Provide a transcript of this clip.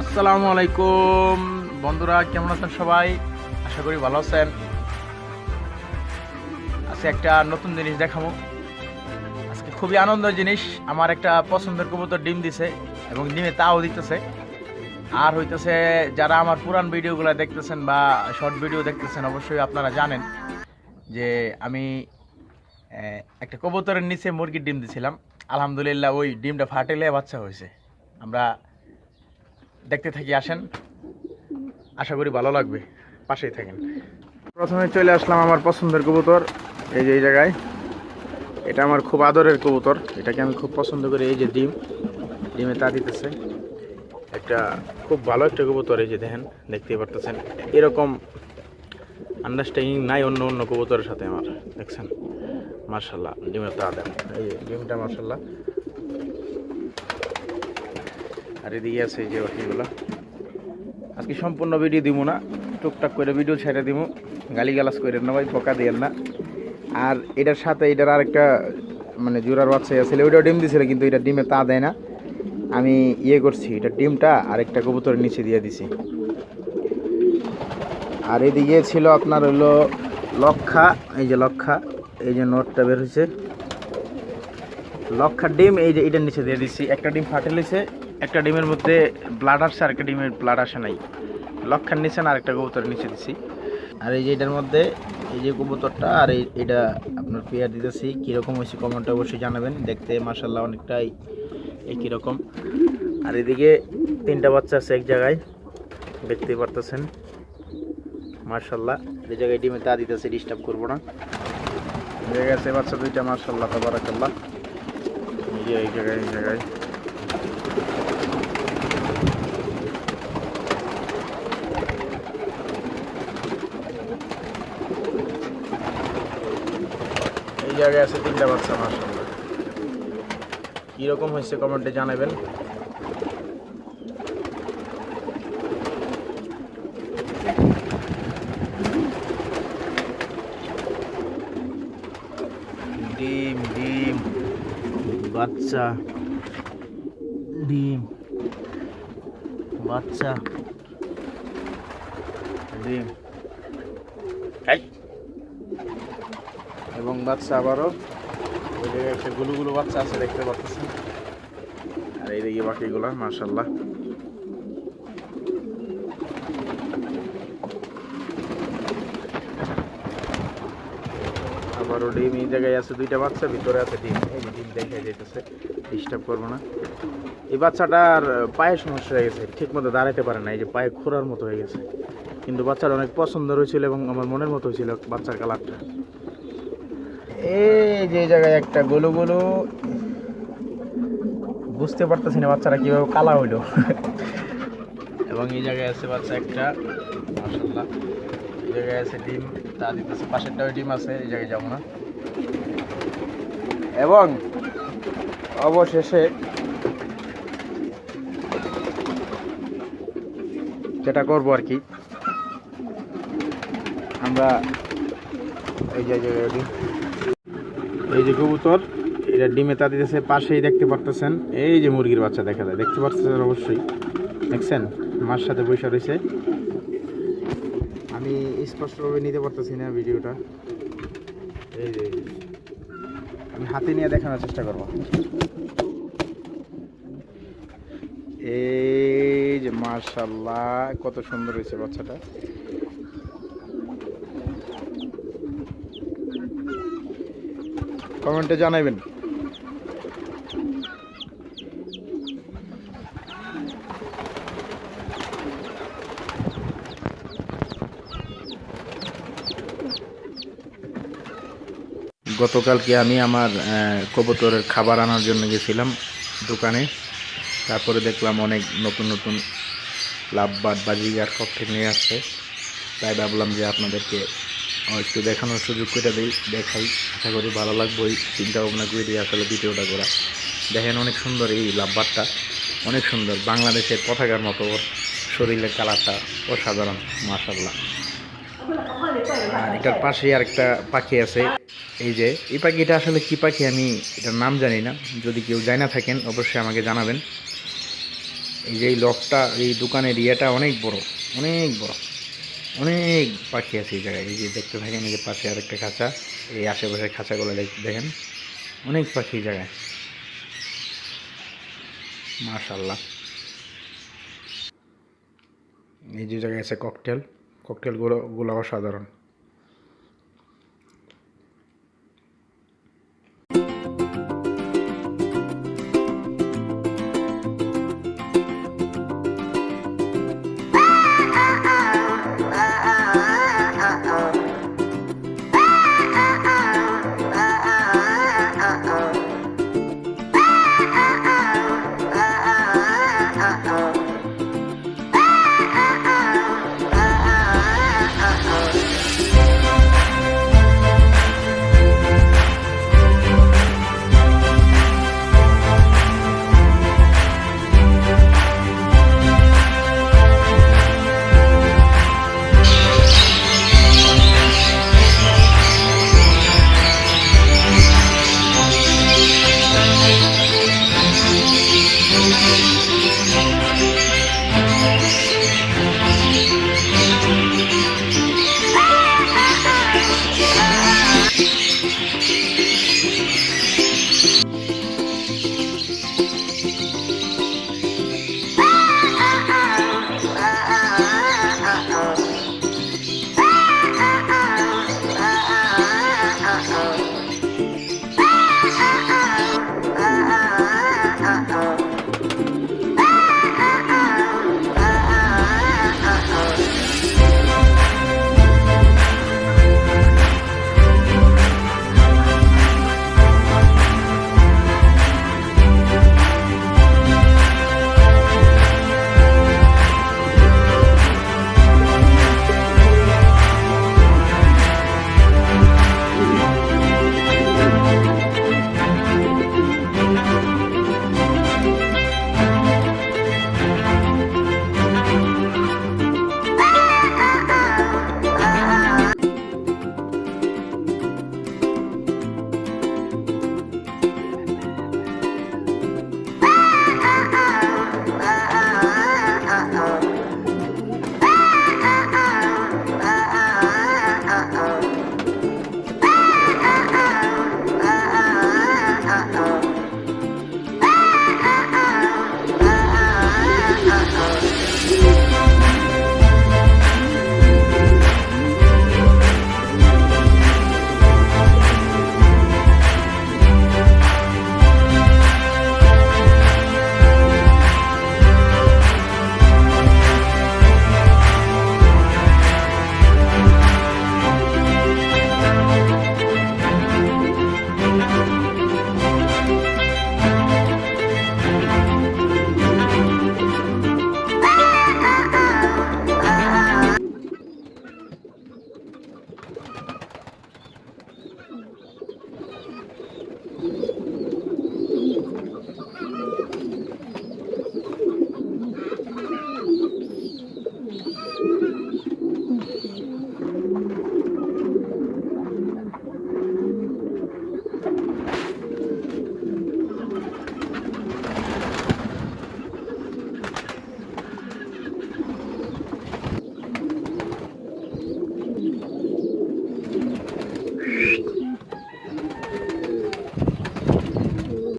আসসালামু আলাইকুম। বন্ধুরা, কেমন আছেন সবাই? আশা করি ভালো আছেন। আজকে একটা নতুন জিনিস দেখাবো। আজকে খুবই আনন্দের জিনিস। আমার একটা পছন্দের কবুতর ডিম দিছে এবং ডিমে তাও দিতেছে। আর হইতেছে, যারা আমার পুরান ভিডিওগুলো দেখতেছেন বা শর্ট ভিডিও দেখতেছেন, অবশ্যই আপনারা জানেন যে আমি একটা কবুতরের নিচে মুরগির ডিম দিছিলাম। আলহামদুলিল্লাহ, ওই ডিমটা ফাটেলে বাচ্চা হয়েছে। আমরা দেখতে থাকি, আসেন। আশা করি ভালো লাগবে। পাশেই থাকেন। প্রথমে চলে আসলাম আমার পছন্দের কবুতর। এই যে এই জায়গায়। এটা আমার খুব আদরের কবুতর। এটাকে আমি খুব পছন্দ করি। এই যে ডিম। ডিমে তা দিতেছে। একটা খুব ভালো একটা কবুতর এই যে দেখেন, দেখতেই পারতেছেন। এরকম আন্ডারস্ট্যান্ডিং নাই অন্য অন্য কবুতরের সাথে আমার। দেখছেন? মার্শাল্লাহ ডিমের তা দেন। এই ডিমটা মার্শাল্লাহ আর এদিকে আছে যে বাকিগুলো আজকে সম্পূর্ণ ভিডিও দিব না, টুকটাক করে ভিডিও ছেড়ে দিব গালি গালাজ করে না ভাই পোকা দিয়েন না। আর এটার সাথে এটার আরেকটা মানে জোড়ার বাচ্চা ছিল ওইটাও ডিম দিছিল কিন্তু এটা ডিমে তা দেয় না। আমি ইয়ে করছি, এটা ডিমটা আরেকটা কবুতরের নিচে দিয়ে দিছি। আর এদিকে ছিল আপনার হলো লক্ষা, এই যে লক্ষা, এই যে নোটটা বের হয়েছে লক্ষার ডিম, এই যে এটার নিচে দিয়ে দিচ্ছি একটা ডিম ফাটে একটা ডিমের মধ্যে ব্লাড আসছে আর একটা ডিমের ব্লাড আসে নাই। লক্ষার নিচে না, আরেকটা কবুতর নিচে দিছি। আর এই যে এটার মধ্যে, এই যে কবুতরটা, আর এটা আপনার পেয়ার দিতেছি, কীরকম হয়েছে কমেন্টে অবশ্যই জানাবেন। দেখতে মাসাল্লাহ অনেকটাই কীরকম আর এদিকে তিনটা বাচ্চা আছে এক জায়গায়, দেখতেই পারতেছেন। মার্শাল্লাহ এই জায়গায় ডিমে তা দিতেছে ডিস্টার্ব করব না। আছে বাচ্চা দুইটা মার্শাল্লাহ তাবারাকাল্লাহ। এই জায়গায় এই জায়গায়। জায়গায় আছে তিনটা বাচ্চা মার্শাল্লাহ কীরকম হয়েছে কমেন্টে জানাবেন। ডিম ডিম, বাচ্চা ডিম বাচ্চা, ডিম। এবং বাচ্চা আবারও ওই জায়গায় একটা গুলুগুলো বাচ্চা আছে, দেখতে পাচ্ছেন। আর এইদিকে বাকিগুলো মার্শাল্লাহ আবারও ডিম, এই জায়গায় আছে দুইটা বাচ্চা, ভিতরে আছে ডিম। এই ডিম দেখা যাইতেছে ডিস্টার্ব করব না। এই বাচ্চাটার পায়ে সমস্যা হয়ে গেছে ঠিক মতো দাঁড়াতে পারে না, এই যে পায়ে খোঁড়ার মতো হয়ে গেছে। কিন্তু বাচ্চাটা অনেক পছন্দ হয়েছিল এবং আমার মনের মতো হয়েছিল বাচ্চার কালারটা এই যে জায়গায় একটা গোলু গোলু। বুঝতে পারতেছি না বাচ্চারা কীভাবে কালা হইল। এবং এই জায়গায় আছে বাচ্চা একটা মাসাল্লাহ এই জায়গায় আছে ডিম তা দিতেছে পাশেরটাও ডিম আছে এই জায়গায় যাব না। এবং অবশেষে যেটা করব আর কি আমরা এই যে জায়গায় ডিম এই যে কবুতর, এটা ডিমে তা দিতেছে, পাশেই দেখতে পারতেছেন। এই যে মুরগির বাচ্চা দেখা যায়, দেখতে পারতেছেন অবশ্যই। দেখছেন? মার সাথে বসে রয়েছে। আমি স্পষ্টভাবে নিতে পারতেছি না ভিডিওটা। এই যে। আমি হাতে নিয়ে দেখানোর চেষ্টা করব। এই যে মার্শাল্লাহ কত সুন্দর হয়েছে বাচ্চাটা। কমেন্টে জানাবেন গতকালকে আমি আমার কবুতরের খাবার আনার জন্য গেছিলাম দোকানে। তারপরে দেখলাম অনেক নতুন নতুন লাভবাদ বাজিগার ককটেল নিয়ে আসছে। তাই ভাবলাম যে আপনাদেরকে একটু দেখানোর সুযোগ করে দিই, দেখাই। আশা করি ভালো লাগবে, ওই চিন্তা ভাবনা করে দিয়ে আসলে ভিডিওটা করা। দেখেন অনেক সুন্দর এই লাভবারটা অনেক সুন্দর। বাংলাদেশের পতাকার মতো, ওর শরীরের কালারটা অসাধারণ মাশাল্লাহ আর এটার পাশেই আরেকটা পাখি আছে। এই যে, এই পাখিটা আসলে কি পাখি আমি এটার নাম জানি না। যদি কেউ জানা থাকেন, অবশ্যই আমাকে জানাবেন। এই যে এই লকটা, এই দোকানের ইয়েটা অনেক বড় অনেক বড়। অনেক পাখি আছে এই জায়গায়। এই যে দেখতে থাকেন, এই যে পাশে আরেকটা খাঁচা, এই আশেপাশের খাঁচাগুলো দেখ- দেখেন। অনেক পাখি এই জায়গায়। মাশাল্লাহ এই যে জায়গায় আছে ককটেল। ককটেলগুলো গুলো অসাধারণ।